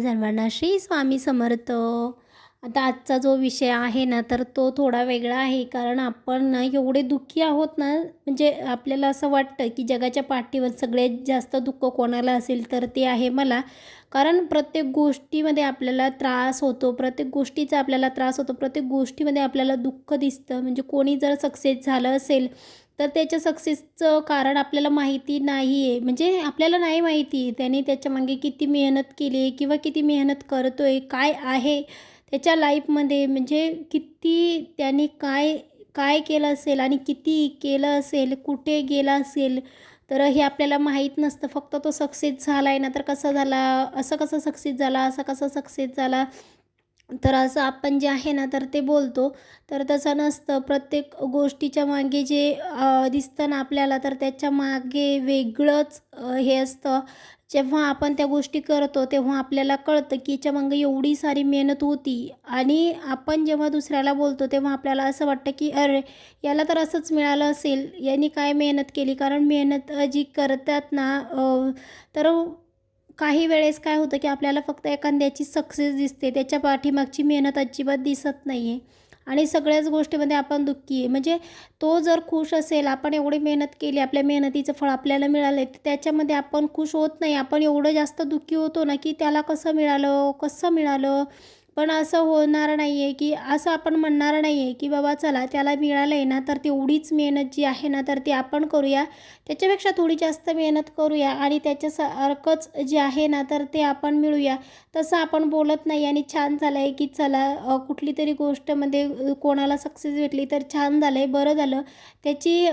सर्वांना श्री स्वामी समर्थ. आता आजचा जो विषय आहे ना तर तो थोडा वेगळा आहे. कारण आपण ना एवढे दुःखी आहोत ना म्हणजे आपल्याला असं वाटतं की जगाच्या पाठीवर सगळ्यात जास्त दुःख कोणाला असेल तर ते आहे मला. कारण प्रत्येक गोष्टीमध्ये आपल्याला त्रास होतो प्रत्येक गोष्टीचा आपल्याला त्रास होतो प्रत्येक गोष्टीमध्ये आपल्याला दुःख दिसतं. म्हणजे कोणी जर सक्सेस झालं असेल तर त्याच्या सक्सेसचं कारण आपल्याला माहिती नाही आहे म्हणजे आपल्याला नाही माहिती. त्याने त्याच्यामागे किती मेहनत केली आहे किंवा किती मेहनत करतो आहे काय आहे त्याच्या लाईफमध्ये म्हणजे किती त्याने काय काय केलं असेल आणि किती केलं असेल कुठे गेला असेल तर हे आपल्याला माहीत नसतं. फक्त तो सक्सेस झाला आहे ना तर कसा झाला असं कसं सक्सेस झाला असा कसा सक्सेस झाला तर असं आपण जे आहे ना तर ते बोलतो. तर तसं नसतं. प्रत्येक गोष्टीच्या मागे जे दिसतं ना आपल्याला तर त्याच्यामागे वेगळंच हे असतं. जेव्हा आपण त्या गोष्टी करतो तेव्हा आपल्याला कळतं की याच्या मागे एवढी सारी मेहनत होती. आणि आपण जेव्हा दुसऱ्याला बोलतो तेव्हा आपल्याला असं वाटतं की अरे याला तर असंच मिळालं असेल. यांनी काय मेहनत केली? कारण मेहनत जी करतात ना तर काही वेळेस काय होतं की आपल्याला फक्त एखाद्याची सक्सेस दिसते त्याच्या पाठीमागची मेहनत अजिबात दिसत नाही आहे आणि सगळ्याच गोष्टीमध्ये आपण दुःखी आहे. म्हणजे तो जर खुश असेल आपण एवढी मेहनत केली आपल्या मेहनतीचं फळ आपल्याला मिळालं आहे तर त्याच्यामध्ये आपण खुश होत नाही. आपण एवढं जास्त दुःखी होतो ना की त्याला कसं मिळालं कसं मिळालं? पण असं होणार नाही आहे की असं आपण म्हणणार नाही आहे की बाबा चला त्याला मिळालं आहे ना तर तेवढीच मेहनत जी आहे ना तर ती आपण करूया. त्याच्यापेक्षा थोडी जास्त मेहनत करूया आणि त्याच्यासारखंच जे आहे ना तर ते आपण मिळूया. तसं आपण बोलत नाही आणि छान झालं आहे की चला कुठली तरी गोष्टमध्ये कोणाला सक्सेस भेटली तर छान झालं आहे बरं झालं. त्याची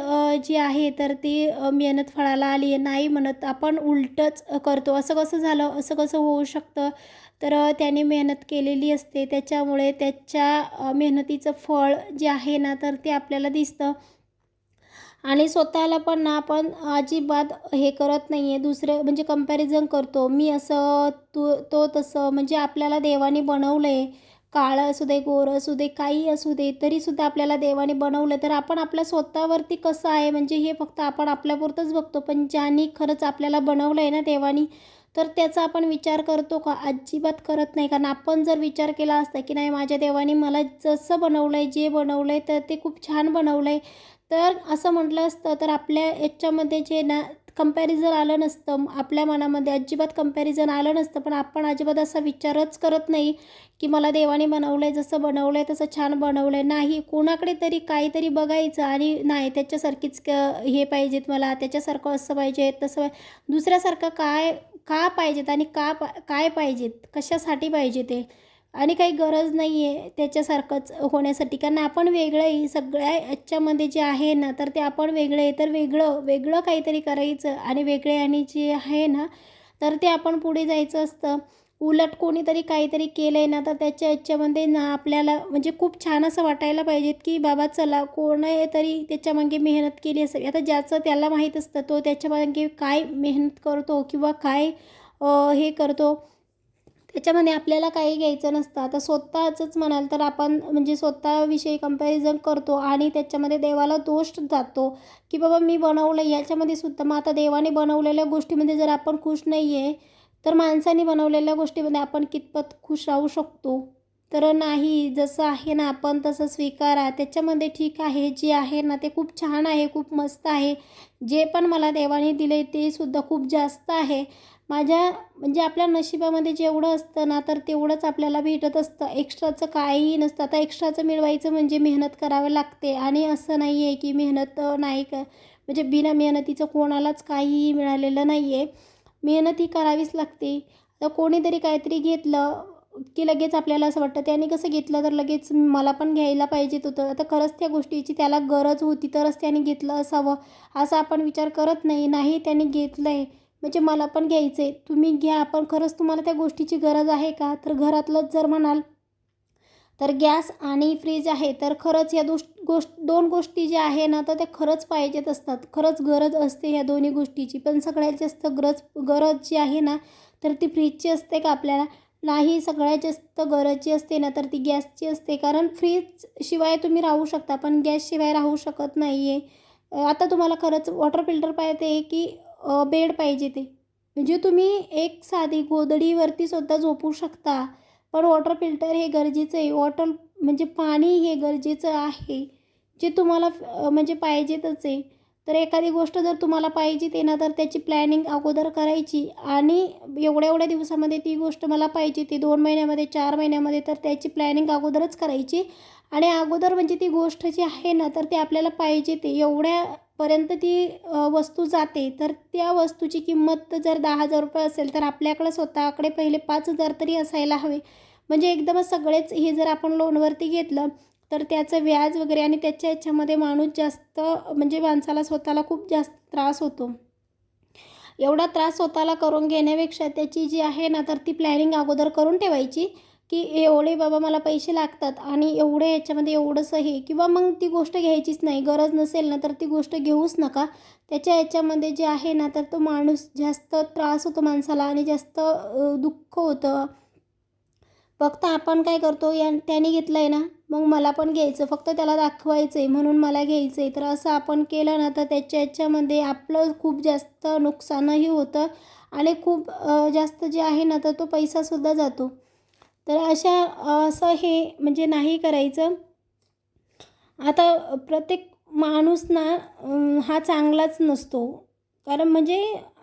जी आहे तर ती मेहनत फळाला आली आहे नाही म्हणत. आपण उलटंच करतो. असं कसं झालं? असं कसं होऊ शकतं? तर त्याने मेहनत केलेली असते. त्याच्यामुळे त्याच्या मेहनतीचं फळ जे आहे ना तर ते आपल्याला दिसतं. आणि स्वतःला पण ना आपण अजिबात हे करत नाही आहे दुसरं म्हणजे कंपॅरिझन करतो. मी असं तू तो तसं म्हणजे आपल्याला देवाने बनवलं आहे काळं असू दे गोरं असू दे काही असू दे तरीसुद्धा आपल्याला देवाने बनवलं तर आपण आपल्या स्वतःवरती कसं आहे? म्हणजे हे फक्त आपण आपल्यापुरतंच बघतो. पण ज्यांनी खरंच आपल्याला बनवलं आहे ना देवानी तर त्याचा आपण विचार करतो का? अजिबात करत नाही. कारण आपण जर विचार केला असता की नाही माझ्या देवाने मला जसं बनवलं आहे जे बनवलं आहे तर ते खूप छान बनवलं आहे तर असं म्हटलं असतं तर आपल्या याच्यामध्ये जे ना कंपॅरिझन आलं नसतं. आपल्या मनामध्ये अजिबात कंपॅरिझन आलं नसतं. पण आपण अजिबात असा विचारच करत नाही की मला देवाने बनवलं आहे जसं बनवलं आहे तसं छान बनवलं आहे नाही कोणाकडे तरी काहीतरी बघायचं आणि नाही त्याच्यासारखीच क हे पाहिजेत मला त्याच्यासारखं असं पाहिजे तसं दुसऱ्यासारखं काय का पाहिजेत आणि का पा काय पाहिजेत? कशासाठी पाहिजे ते? आणि काही गरज नाही आहे त्याच्यासारखंच होण्यासाठी. कारण आपण वेगळं आहे. सगळ्या याच्यामध्ये जे आहे ना तर ते आपण वेगळं आहे. तर वेगळं वेगळं काहीतरी करायचं आणि वेगळे आणि जे आहे ना तर ते आपण पुढे जायचं असतं. उलट कोणीतरी काहीतरी केलं आहे ना तर त्याच्या याच्यामध्ये ना आपल्याला म्हणजे खूप छान असं वाटायला पाहिजेत की बाबा चला कोण आहे तरी त्याच्यामागे मेहनत केली असेल. आता ज्याचं त्याला माहीत असतं तो त्याच्यामागे काय मेहनत करतो किंवा काय हे करतो. त्याच्यामध्ये आपल्याला काही घ्यायचं नसतं. आता स्वतःचंच म्हणाल तर आपण म्हणजे स्वतःविषयी कंपॅरिझन करतो आणि त्याच्यामध्ये देवाला दोष जातो की बाबा मी बनवलं याच्यामध्ये सुद्धा मग आता देवाने बनवलेल्या गोष्टीमध्ये जर आपण खुश नाही आहे तर माणसाने बनवलेल्या गोष्टीमध्ये आपण कितपत खुश राहू शकतो? तर नाही जसं आहे ना आपण तसं स्वीकारा. त्याच्यामध्ये ठीक आहे जे आहे ना ते खूप छान आहे खूप मस्त आहे. जे पण मला देवाने दिले ते सुद्धा खूप जास्त आहे. माझ्या म्हणजे आपल्या नशिबामध्ये जेवढं असतं ना तर तेवढंच आपल्याला भेटत असतं. एक्स्ट्राचं काहीही नसतं. आता एक्स्ट्राचं मिळवायचं म्हणजे मेहनत करावं लागते. आणि असं नाही आहे की मेहनत नाही का म्हणजे बिना मेहनतीचं कोणालाच काहीही मिळालेलं नाही आहे मेहनत ही करावीच लागते. आता कोणीतरी काहीतरी घेतलं की लगेच आपल्याला असं वाटतं त्याने कसं घेतलं? तर लगेच मला पण घ्यायला पाहिजेत होतं. आता खरंच त्या गोष्टीची त्याला गरज होती तरच त्याने घेतलं असावं असा आपण विचार करत नाही. नाही त्याने घेतलं आहे म्हणजे मला पण घ्यायचं आहे तुम्ही घ्या पण खरंच तुम्हाला त्या गोष्टीची गरज आहे का? तर घरातलंच जर म्हणाल तर गॅस आणि फ्रीज आहे तर खरंच या दोष गोष्ट दोन गोष्टी ज्या आहे ना तर त्या खरंच पाहिजेत असतात. खरंच गरज असते ह्या दोन्ही गोष्टीची. पण सगळ्यात जास्त गरज गरज जी आहे ना तर ती फ्रीजची असते का आपल्याला? नाही सगळ्यात जास्त गरजची असते ना तर ती गॅसची असते. कारण फ्रीज शिवाय तुम्ही राहू शकता पण गॅसशिवाय राहू शकत नाही आहे आता तुम्हाला खरंच वॉटर फिल्टर पाहिजे की बेड पाहिजे ते. म्हणजे तुम्ही एक साधी गोधडीवरती सुद्धा झोपू शकता. पण वॉटर फिल्टर हे गरजेचं आहे. वॉटर म्हणजे पाणी हे गरजेचं आहे. जे तुम्हाला म्हणजे पाहिजेतच आहे. तर एखादी गोष्ट जर तुम्हाला पाहिजे ते ना तर त्याची प्लॅनिंग अगोदर करायची. आणि एवढ्या एवढ्या दिवसामध्ये ती गोष्ट मला पाहिजे ती दोन महिन्यामध्ये चार महिन्यामध्ये तर त्याची प्लॅनिंग अगोदरच करायची. आणि अगोदर म्हणजे ती गोष्ट जी आहे ना तर ती आपल्याला पाहिजे ते. एवढ्या पर्यंत ती वस्तू जाते तर त्या वस्तूची किंमत जर दहा हजार रुपये असेल तर आपल्याकडे स्वतःकडे पहिले पाच हजार तरी असायला हवे. म्हणजे एकदमच सगळेच हे जर आपण लोनवरती घेतलं तर त्याचं व्याज वगैरे आणि त्याच्या ह्याच्यामध्ये माणूस जास्त म्हणजे माणसाला स्वतःला खूप जास्त त्रास होतो. एवढा त्रास स्वतःला करून घेण्यापेक्षा त्याची जी आहे ना तर ती प्लॅनिंग अगोदर करून ठेवायची. की एवढे बाबा मला पैसे लागतात आणि एवढे याच्यामध्ये एवढंसं हे किंवा मग ती गोष्ट घ्यायचीच नाही गरज नसेल ना तर ती गोष्ट घेऊच नका. त्याच्या याच्यामध्ये जे आहे ना तर तो माणूस जास्त त्रास होतो माणसाला आणि जास्त दुःख होतं. फक्त आपण काय करतो या त्याने घेतलं आहे ना मग मला पण घ्यायचं फक्त त्याला दाखवायचं आहे म्हणून मला घ्यायचं आहे तर असं आपण केलं ना तर त्याच्या याच्यामध्ये आपलं खूप जास्त नुकसानही होतं आणि खूप जास्त जे आहे ना तर तो पैसासुद्धा जातो. तर अशा असं हे म्हणजे नाही करायचं. आता प्रत्येक माणूस ना हा चांगलाच नसतो. कारण म्हणजे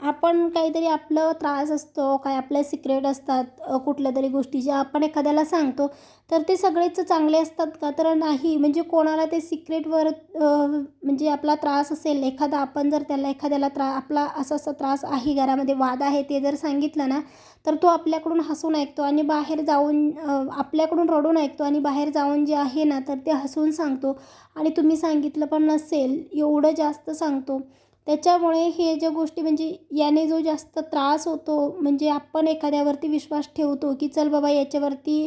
आपण काहीतरी आपलं त्रास असतो काय आपले सिक्रेट असतात कुठल्या तरी गोष्टी ज्या आपण एखाद्याला सांगतो तर ते सगळेच चांगले असतात का? तर नाही. म्हणजे कोणाला ते सिक्रेटवर म्हणजे आपला त्रास असेल एखादा आपण जर त्याला एखाद्याला त्रा आपला असा असा त्रास आहे घरामध्ये वाद आहे ते जर सांगितलं ना तर तो आपल्याकडून हसून ऐकतो आणि बाहेर जाऊन आपल्याकडून रडून ऐकतो आणि बाहेर जाऊन जे आहे ना तर ते हसून सांगतो. आणि तुम्ही सांगितलं पण नसेल एवढं जास्त सांगतो. त्याच्यामुळे हे ज्या गोष्टी म्हणजे याने जो जास्त त्रास होतो म्हणजे आपण एखाद्यावरती विश्वास ठेवतो की चल बाबा याच्यावरती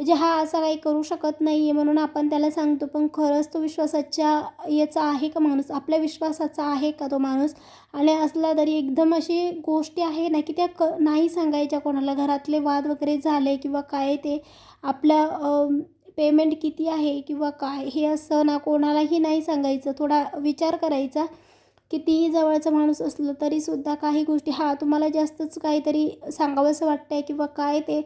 म्हणजे हा असा काही करू शकत नाही आहे म्हणून आपण त्याला सांगतो पण खरंच तो विश्वासाच्या याचा आहे का माणूस? आपल्या विश्वासाचा आहे का तो माणूस? आणि असला तरी एकदम अशी गोष्टी आहे ना की त्या क नाही सांगायच्या कोणाला. घरातले वाद वगैरे झाले किंवा काय ते आपल्या पेमेंट किती आहे किंवा काय हे असं ना कोणालाही नाही सांगायचं. थोडा विचार करायचा. कितीही जवळचा माणूस असलं तरीसुद्धा काही गोष्टी हा तुम्हाला जास्तच काहीतरी सांगावंसं वाटतं आहे किंवा काय ते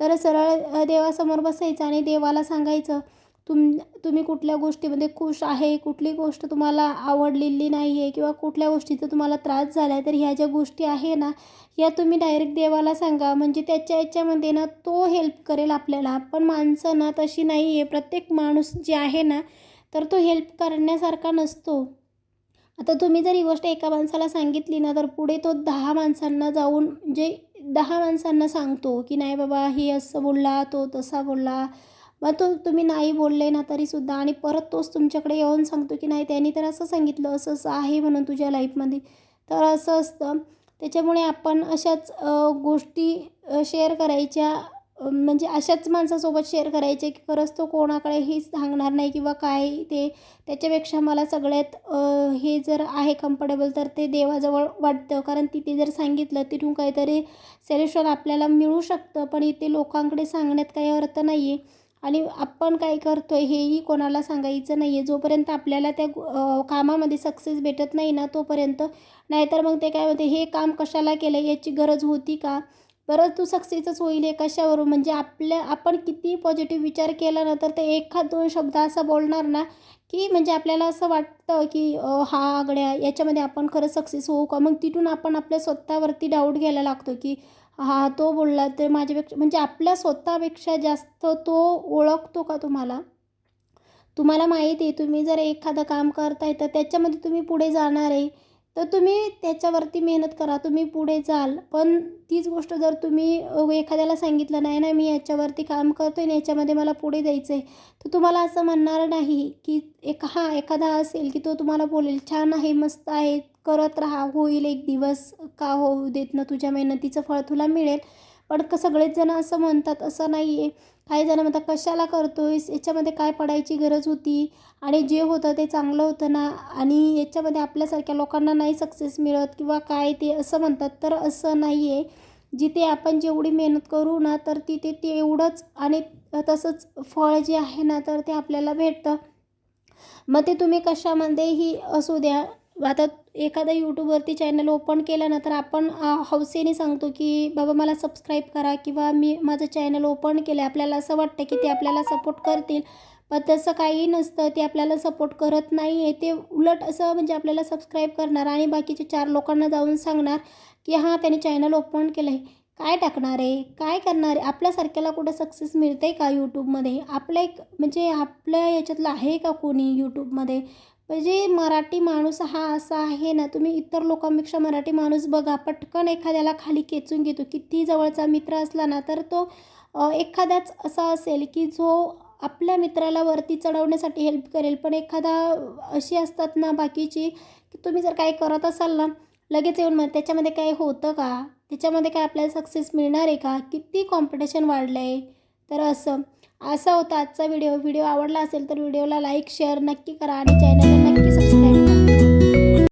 तर सरळ देवासमोर बसायचं आणि देवाला सांगायचं तुम तुम्ही कुठल्या गोष्टीमध्ये खुश आहे कुठली गोष्ट तुम्हाला आवडलेली नाही आहे किंवा कुठल्या गोष्टीचा तुम्हाला त्रास झाला आहे तर ह्या ज्या गोष्टी आहे ना या तुम्ही डायरेक्ट देवाला सांगा. म्हणजे त्याच्या याच्यामध्ये ना तो हेल्प करेल आपल्याला. पण माणसं ना तशी नाही आहे प्रत्येक माणूस जे आहे ना तर तो हेल्प करण्यासारखा नसतो. आता तुम्ही जर ही गोष्ट एका माणसाला सांगितली ना तर पुढे तो दहा माणसांना जाऊन जे दहा माणसांना सांगतो की नाही बाबा हे असं बोलला तो तसा बोलला. मग तो तुम्ही नाही बोलले ना तरीसुद्धा आणि परत तोच तुमच्याकडे येऊन सांगतो की नाही त्यांनी तर असं सांगितलं असं असं आहे म्हणून तुझ्या लाईफमध्ये. तर असं असतं. त्याच्यामुळे आपण अशाच गोष्टी शेअर करायच्या म्हणजे अशाच माणसासोबत शेअर करायचे की खरंच तो कोणाकडेही सांगणार नाही किंवा काय ते. त्याच्यापेक्षा मला सगळ्यात हे जर आहे कम्फर्टेबल तर ते देवाजवळ वाटतं. कारण तिथे जर सांगितलं तिथून काहीतरी सेल्युशन आपल्याला मिळू शकतं. पण इथे लोकांकडे सांगण्यात काही अर्थ नाही आहे आणि आपण काय करतो आहे हेही कोणाला सांगायचं नाही आहे जोपर्यंत आपल्याला त्या कामामध्ये सक्सेस भेटत नाही ना तोपर्यंत. नाहीतर मग ते काय होते हे काम कशाला केलं याची गरज होती का? तरच तू सक्सेसच होईल हे कशावरून? म्हणजे आपल्या आपण किती पॉझिटिव्ह विचार केला ना तर ते एखाद दोन शब्द असं बोलणार ना की म्हणजे आपल्याला असं वाटतं की हा आगड्या याच्यामध्ये आपण खरं सक्सेस होऊ का? मग तिथून आपण आपल्या स्वतःवरती डाऊट घ्यायला लागतो की हा तो बोलला तर माझ्यापेक्षा म्हणजे आपल्या स्वतःपेक्षा जास्त तो ओळखतो का तुम्हाला? तुम्हाला माहिती आहे तुम्ही जर एखादं काम करताय तर त्याच्यामध्ये तुम्ही पुढे जाणार आहे. तर तुम्ही त्याच्यावरती मेहनत करा तुम्ही पुढे जाल. पण तीच गोष्ट जर तुम्ही एखाद्याला सांगितलं नाही ना मी याच्यावरती काम करतोय आणि याच्यामध्ये मला पुढे जायचं आहे तर तुम्हाला असं म्हणणार नाही की एक हा एखादा असेल की तो तुम्हाला बोलेल छान आहे मस्त आहे करत राहा होईल एक दिवस का होऊ देत ना तुझ्या मेहनतीचं फळ तुला मिळेल. पण क सगळेच जण असं म्हणतात असं नाही आहे काही जण म्हणतात कशाला करतोयस? याच्यामध्ये काय पडायची गरज होती? आणि जे होतं ते चांगलं होतं ना. आणि याच्यामध्ये आपल्यासारख्या लोकांना नाही सक्सेस मिळत किंवा काय ते असं म्हणतात तर असं नाही आहे जिथे आपण जेवढी मेहनत करू ना तर तिथे ते एवढंच आणि तसंच फळ जे आहे ना तर ते आपल्याला भेटतं. मग ते तुम्ही कशामध्येही असू द्या. आता एखादा यूट्यूबवरती चॅनल ओपन केलं ना तर आपण हौसेने सांगतो की बाबा मला सबस्क्राईब करा किंवा मी माझं चॅनल ओपन केलं आपल्याला असं वाटतं की ते आपल्याला सपोर्ट करतील. पण तसं काही नसतं. ते आपल्याला सपोर्ट करत नाही आहे ते उलट असं म्हणजे आपल्याला सबस्क्राईब करणार आणि बाकीचे चार लोकांना जाऊन सांगणार की हां त्याने चॅनल ओपन केलं आहे काय टाकणार आहे? काय करणार आहे? आपल्यासारख्याला कुठं सक्सेस मिळते का यूट्यूबमध्ये आपलं एक म्हणजे आपल्या याच्यातलं आहे का कोणी यूट्यूबमध्ये म्हणजे मराठी माणूस हा असा आहे ना तुम्ही इतर लोकांपेक्षा मराठी माणूस बघा पटकन एखाद्याला खाली खेचून घेतो. किती जवळचा मित्र असला ना तर तो एखादाच असा असेल की जो आपल्या मित्राला वरती चढवण्यासाठी हेल्प करेल. पण एखादा अशी असतात ना बाकीची की तुम्ही जर काही करत असाल ना लगेच येऊन मग त्याच्यामध्ये काही होतं का? त्याच्यामध्ये काय आपल्याला सक्सेस मिळणार आहे का? किती कॉम्पिटिशन वाढलं आहे तर असं. असा होता आजचा व्हिडिओ व्हिडिओ आवडला असेल तर व्हिडिओला लाईक शेअर नक्की करा आणि चॅनलला नक्की सबस्क्राईब